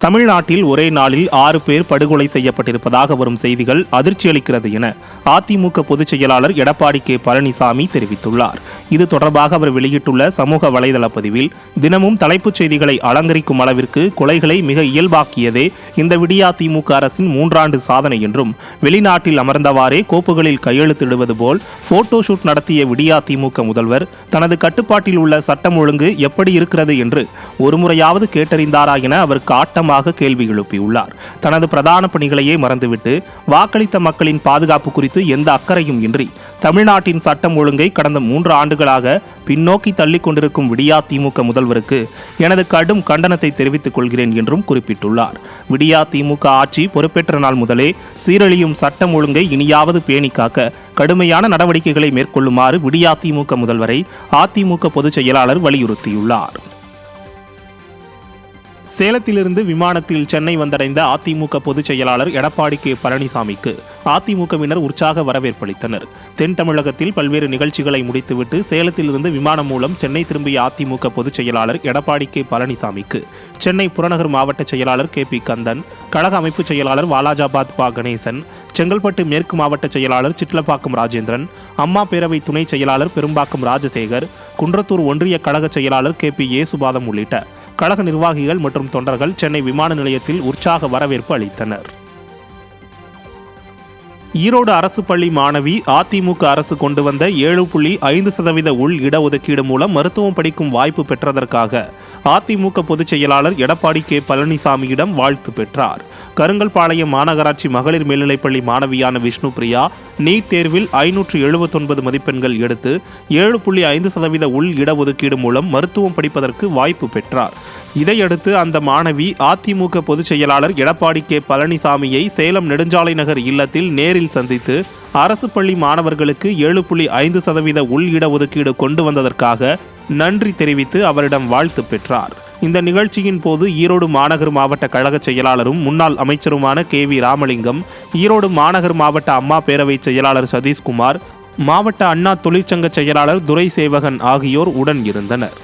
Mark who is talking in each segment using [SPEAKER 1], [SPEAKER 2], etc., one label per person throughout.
[SPEAKER 1] தமிழ்நாட்டில் ஒரே நாளில் ஆறு பேர் படுகொலை செய்யப்பட்டிருப்பதாக வரும் செய்திகள் அதிர்ச்சி அளிக்கிறது என அதிமுக பொதுச் செயலாளர் எடப்பாடி கே பழனிசாமி தெரிவித்துள்ளார். இது தொடர்பாக அவர் வெளியிட்டுள்ள சமூக வலைதள பதிவில் தினமும் தலைப்புச் செய்திகளை அலங்கரிக்கும் அளவிற்கு கொலைகளை மிக இயல்பாக்கியதே இந்த விடியா திமுக அரசின் மூன்றாண்டு சாதனை என்றும் வெளிநாட்டில் அமர்ந்தவாறே கோப்புகளில் கையெழுத்திடுவது போல் போட்டோ ஷூட் நடத்திய விடியா திமுக முதல்வர் தனது கட்டுப்பாட்டில் உள்ள சட்டம் ஒழுங்கு எப்படி இருக்கிறது என்று ஒருமுறையாவது கேட்டறிந்தாரா என அவர் காட்டம் காட்டமாக கேள்வி எழுப்பியுள்ளார். தனது பிரதான பணிகளையே மறந்துவிட்டு வாக்களித்த மக்களின் பாதுகாப்பு குறித்து எந்த அக்கறையும் இன்றி தமிழ்நாட்டின் சட்டம் ஒழுங்கை கடந்த மூன்று ஆண்டுகளாக பின்னோக்கி தள்ளிக் கொண்டிருக்கும் விடியா திமுக முதல்வருக்கு எனது கடும் கண்டனத்தை தெரிவித்துக் கொள்கிறேன் என்றும் குறிப்பிட்டுள்ளார். விடியா திமுக ஆட்சி பொறுப்பேற்ற நாள் முதலே சீரழியும் சட்டம் ஒழுங்கை இனியாவது பேணி காக்க கடுமையான நடவடிக்கைகளை மேற்கொள்ளுமாறு விடியா திமுக முதல்வரை அதிமுக பொதுச் செயலாளர் வலியுறுத்தியுள்ளார். சேலத்திலிருந்து விமானத்தில் சென்னை வந்தடைந்த அதிமுக பொதுச் செயலாளர் எடப்பாடி கே. பழனிசாமிக்கு அதிமுகவினர் உற்சாக வரவேற்பளித்தனர். தென் தமிழகத்தில் பல்வேறு நிகழ்ச்சிகளை முடித்துவிட்டு சேலத்திலிருந்து விமானம் மூலம் சென்னை திரும்பிய அதிமுக பொதுச் செயலாளர் எடப்பாடி கே. பழனிசாமிக்கு சென்னை புறநகர் மாவட்ட செயலாளர் கே. பி. கந்தன் கழக அமைப்பு செயலாளர் வாலாஜாபாத் பா. கணேசன் செங்கல்பட்டு மேற்கு மாவட்ட செயலாளர் சிட்லப்பாக்கம் ராஜேந்திரன் அம்மா பேரவை துணை செயலாளர் பெரும்பாக்கம் ராஜசேகர் குன்றத்தூர் ஒன்றிய கழக செயலாளர் கே. பி. ஏசுபாதம் உள்ளிட்ட கழக நிர்வாகிகள் மற்றும் தொண்டர்கள் சென்னை விமான நிலையத்தில் உற்சாக வரவேற்பு அளித்தனர். ஈரோடு அரசு பள்ளி மாணவி அதிமுக அரசு கொண்டு வந்த ஏழு புள்ளி ஐந்து சதவீத உள் இடஒதுக்கீடு மூலம் மருத்துவம் படிக்கும் வாய்ப்பு பெற்றதற்காக அதிமுக பொதுச் செயலாளர் எடப்பாடி கே. பழனிசாமியிடம் வாழ்த்து பெற்றார். கருங்கல்பாளையம் மாநகராட்சி மகளிர் மேல்நிலைப்பள்ளி மாணவியான விஷ்ணு பிரியா நீட் தேர்வில் ஐநூற்று எழுபத்தொன்பது மதிப்பெண்கள் எடுத்து ஏழு புள்ளி ஐந்து சதவீத உள் இடஒதுக்கீடு மூலம் மருத்துவம் படிப்பதற்கு வாய்ப்பு பெற்றார். இதையடுத்து அந்த மாணவி அதிமுக பொதுச் செயலாளர் எடப்பாடி கே. பழனிசாமியை சேலம் நெடுஞ்சாலை நகர் இல்லத்தில் நேரில் சந்தித்து அரசு பள்ளி மாணவர்களுக்கு ஏழு புள்ளி ஐந்து சதவீத உள் இடஒதுக்கீடு கொண்டு வந்ததற்காக நன்றி தெரிவித்து அவரிடம் வாழ்த்து பெற்றார். இந்த நிகழ்ச்சியின் போது ஈரோடு மாநகர் மாவட்ட கழக செயலாளரும் முன்னாள் அமைச்சருமான கே வி ராமலிங்கம் ஈரோடு மாநகர் மாவட்ட அம்மா பேரவை செயலாளர் சதீஷ்குமார் மாவட்ட அண்ணா தொழிற்சங்க செயலாளர் துரை சேவகன் ஆகியோர் உடன் இருந்தனர்.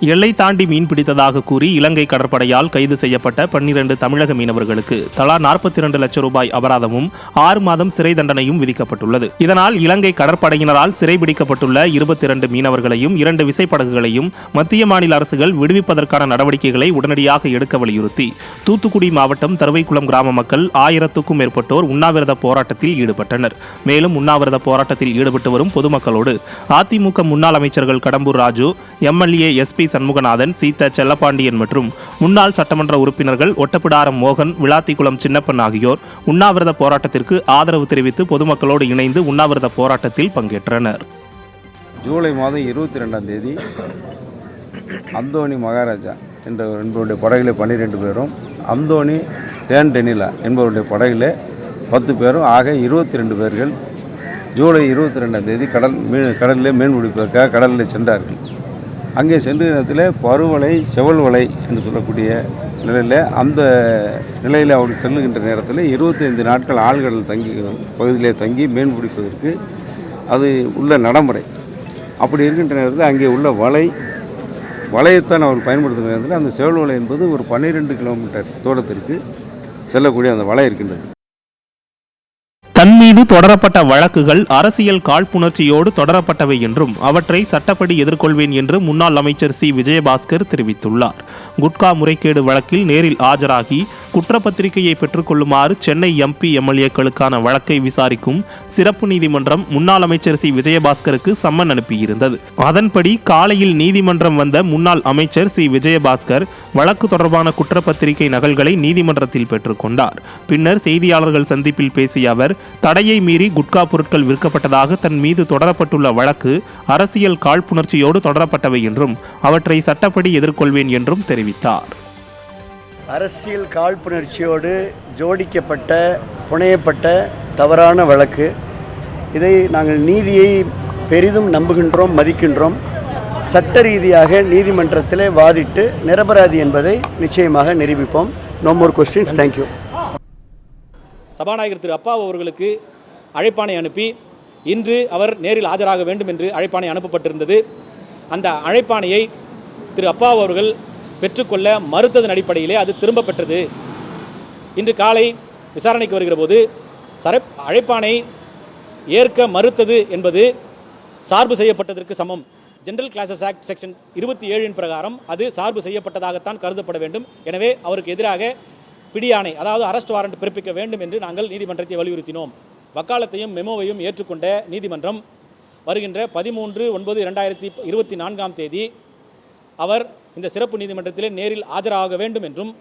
[SPEAKER 1] எல்லை தாண்டி மீன் பிடித்ததாக கூறி இலங்கை கடற்படையால் கைது செய்யப்பட்ட பன்னிரண்டு தமிழக மீனவர்களுக்கு தலா நாற்பத்தி இரண்டு லட்சம் ரூபாய் அபராதமும் ஆறு மாதம் சிறை தண்டனையும் விதிக்கப்பட்டுள்ளது. இதனால் இலங்கை கடற்படையினரால் சிறைபிடிக்கப்பட்டுள்ள இருபத்தி இரண்டு மீனவர்களையும் இரண்டு விசைப்படகுகளையும் மத்திய மாநில அரசுகள் விடுவிப்பதற்கான நடவடிக்கைகளை உடனடியாக எடுக்க வலியுறுத்தி தூத்துக்குடி மாவட்டம் தருவைக்குளம் கிராம மக்கள் ஆயிரத்துக்கும் மேற்பட்டோர் உண்ணாவிரத போராட்டத்தில் ஈடுபட்டனர். மேலும் உண்ணாவிரத போராட்டத்தில் ஈடுபட்டு வரும் பொதுமக்களோடு அதிமுக முன்னாள் அமைச்சர்கள் கடம்பூர் ராஜு எம்எல்ஏ எஸ்பி சண்முகநாதன் சீதா செல்லப்பாண்டியன் மற்றும் முன்னாள் சட்டமன்ற உறுப்பினர்கள் ஒட்டப்பிடாரம் மோகன் விளாத்திக்குளம் சின்னப்பன் ஆகியோர் உண்ணாவிரத போராட்டத்திற்கு ஆதரவு தெரிவித்து பொதுமக்களோடு இணைந்து உண்ணாவிரத போராட்டத்தில் பங்கேற்றனர்.
[SPEAKER 2] ஜூலை மாதம் இருபத்தி ரெண்டாம் தேதி அந்தோணி மகாராஜா என்ற என்பவருடைய படகிலே பன்னிரெண்டு பேரும் அந்தோணி தேன் டெனிலா என்பவருடைய படகிலே பத்து பேரும் ஆக இருபத்தி ரெண்டு பேர்கள் ஜூலை இருபத்தி ரெண்டாம் தேதி கடல் மீன் கடலில் மீன் பிடிப்பதற்காக கடலில் சென்றார்கள். அங்கே சென்ற நேரத்தில் பருவலை செவல் வலை என்று சொல்லக்கூடிய நிலையில் அந்த நிலையில் அவர்கள் செல்லுகின்ற நேரத்தில் இருபத்தைந்து நாட்கள் ஆழ்கடல் தங்கி பகுதியிலே தங்கி மீன் பிடிப்பதற்கு அது உள்ள நடைமுறை. அப்படி இருக்கின்ற நேரத்தில் அங்கே உள்ள வலை வலையைத்தான் அவர் பயன்படுத்துகிற நேரத்தில் அந்த செவல் வலை என்பது ஒரு பன்னிரெண்டு கிலோமீட்டர் தூரத்திற்கு செல்லக்கூடிய அந்த வலை இருக்கின்றது.
[SPEAKER 1] தன் மீது தொடரப்பட்ட வழக்குகள் அரசியல் காழ்ப்புணர்ச்சியோடு தொடரப்பட்டவை என்றும் அவற்றை சட்டப்படி எதிர்கொள்வேன் என்று முன்னாள் அமைச்சர் சி. விஜயபாஸ்கர் தெரிவித்துள்ளார். குட்கா முறைகேடு வழக்கில் நேரில் ஆஜராகி குற்றப்பத்திரிகையை பெற்றுக்கொள்ளுமாறு சென்னை எம்பி எம்எல்ஏக்களுக்கான வழக்கை விசாரிக்கும் சிறப்பு நீதிமன்றம் முன்னாள் அமைச்சர் சி. விஜயபாஸ்கருக்கு சம்மன் அனுப்பியிருந்தது. அதன்படி காலையில் நீதிமன்றம் வந்த முன்னாள் அமைச்சர் சி. விஜயபாஸ்கர் வழக்கு தொடர்பான குற்றப்பத்திரிகை நகல்களை நீதிமன்றத்தில் பெற்றுக்கொண்டார். பின்னர் செய்தியாளர்கள் சந்திப்பில் பேசிய அவர் தடையை மீறி குட்கா பொருட்கள் விற்கப்பட்டதாக தன் மீது தொடரப்பட்டுள்ள வழக்கு அரசியல் காழ்ப்புணர்ச்சியோடு தொடரப்பட்டவை என்றும் அவற்றை சட்டப்படி எதிர்கொள்வேன் என்றும் தெரிவித்தார்.
[SPEAKER 3] அரசியல் காழ்ப்புணர்ச்சியோடு ஜோடிக்கப்பட்ட புனையப்பட்ட தவறான வழக்கு. இதை நாங்கள் நீதியை பெரிதும் நம்புகின்றோம் மதிக்கின்றோம். சட்ட ரீதியாக நீதிமன்றத்தில் வாதிட்டு நிரபராதி என்பதை நிச்சயமாக நிரூபிப்போம். No more questions thank you
[SPEAKER 4] சபாநாயகர் திரு அப்பா அவர்களுக்கு அழைப்பாணை அனுப்பி இன்று அவர் நேரில் ஆஜராக வேண்டும் என்று அழைப்பாணை அனுப்பப்பட்டிருந்தது. அந்த அழைப்பாணையை திரு அப்பா அவர்கள் பெற்றுக்கொள்ள மறுத்ததன் அடிப்படையிலே அது திரும்ப பெற்றது. இன்று காலை விசாரணைக்கு வருகிற போது சர அழைப்பானை ஏற்க மறுத்தது என்பது சார்பு செய்யப்பட்டதற்கு சமம். ஜென்ரல் கிளாஸஸ் ஆக்ட் செக்ஷன் இருபத்தி ஏழின் பிரகாரம் அது சார்பு செய்யப்பட்டதாகத்தான் கருதப்பட வேண்டும். எனவே அவருக்கு எதிராக பிடியாணை அதாவது அரெஸ்ட் வாரண்ட் பிறப்பிக்க வேண்டும் என்று நாங்கள் நீதிமன்றத்தை வலியுறுத்தினோம். வக்காலத்தையும் மெமோவையும் ஏற்றுக்கொண்ட நீதிமன்றம் வருகின்ற பதிமூன்று ஒன்பது இரண்டாயிரத்தி இருபத்தி நான்காம் தேதி அவர் இந்த சிறப்பு நீதிமன்றத்திலே நேரில் ஆஜராக வேண்டும் என்றும்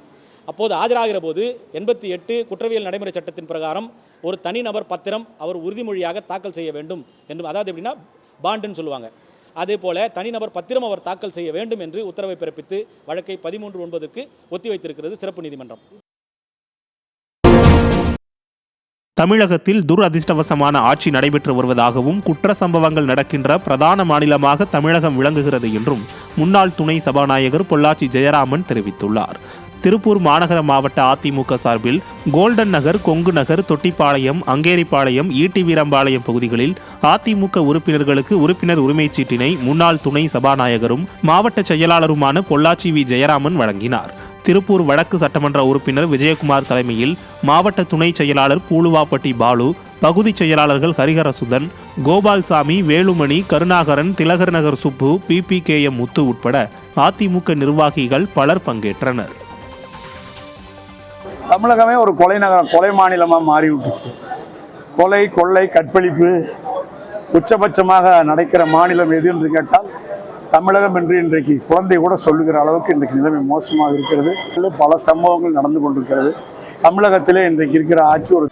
[SPEAKER 4] அப்போது ஆஜராகிற போது எண்பத்தி எட்டு குற்றவியல் நடைமுறை சட்டத்தின் பிரகாரம் ஒரு தனிநபர் பத்திரம் அவர் உறுதிமொழியாக தாக்கல் செய்ய வேண்டும் என்றும் அதாவது எப்படின்னா பாண்டுன்னு சொல்லுவாங்க. அதே போல தனிநபர் பத்திரம் அவர் தாக்கல் செய்ய வேண்டும் என்று உத்தரவை பிறப்பித்து வழக்கை பதிமூன்று ஒன்பதுக்கு ஒத்திவைத்திருக்கிறது சிறப்பு நீதிமன்றம்.
[SPEAKER 1] தமிழகத்தில் துரதிர்ஷ்டவசமான ஆட்சி நடைபெற்று வருவதாகவும் குற்ற சம்பவங்கள் நடக்கின்ற பிரதான மாநிலமாக தமிழகம் விளங்குகிறது என்றும் முன்னாள் துணை சபாநாயகர் பொள்ளாச்சி ஜெயராமன் தெரிவித்துள்ளார். திருப்பூர் மாநகர மாவட்ட அதிமுக சார்பில் கோல்டன் நகர் கொங்கு நகர் தொட்டிப்பாளையம் அங்கேரிப்பாளையம் ஈட்டி வீரம்பாளையம் பகுதிகளில் அதிமுக உறுப்பினர்களுக்கு உறுப்பினர் உரிமைச் சீட்டினை முன்னாள் துணை சபாநாயகரும் மாவட்ட செயலாளருமான பொள்ளாச்சி வி. ஜெயராமன் வழங்கினார். திருப்பூர் வடக்கு சட்டமன்ற உறுப்பினர் விஜயகுமார் தலைமையில் மாவட்ட துணை செயலாளர் பூலுவாப்பட்டி பாலு பகுதி செயலாளர்கள் Hariharasudhan Gopalsamy Velumani Karunakaran Thilagar Nagar Subbu P. K. M. Muthu உட்பட அதிமுக நிர்வாகிகள் பலர் பங்கேற்றனர்.
[SPEAKER 5] தமிழகமே ஒரு கொலை நகரம் கொலை மாநிலமாக மாறிவிட்டுச்சு. கொலை கொள்ளை கற்பழிப்பு உச்சபட்சமாக நடக்கிற மாநிலம் எது என்று கேட்டால் தமிழகம் என்று இன்றைக்கு குழந்தை கூட சொல்லுகிற அளவுக்கு இன்றைக்கு நிலைமை மோசமாக இருக்கிறது. பல சம்பவங்கள் நடந்து கொண்டிருக்கிறது. தமிழகத்திலே இன்றைக்கு இருக்கிற ஆட்சி ஒரு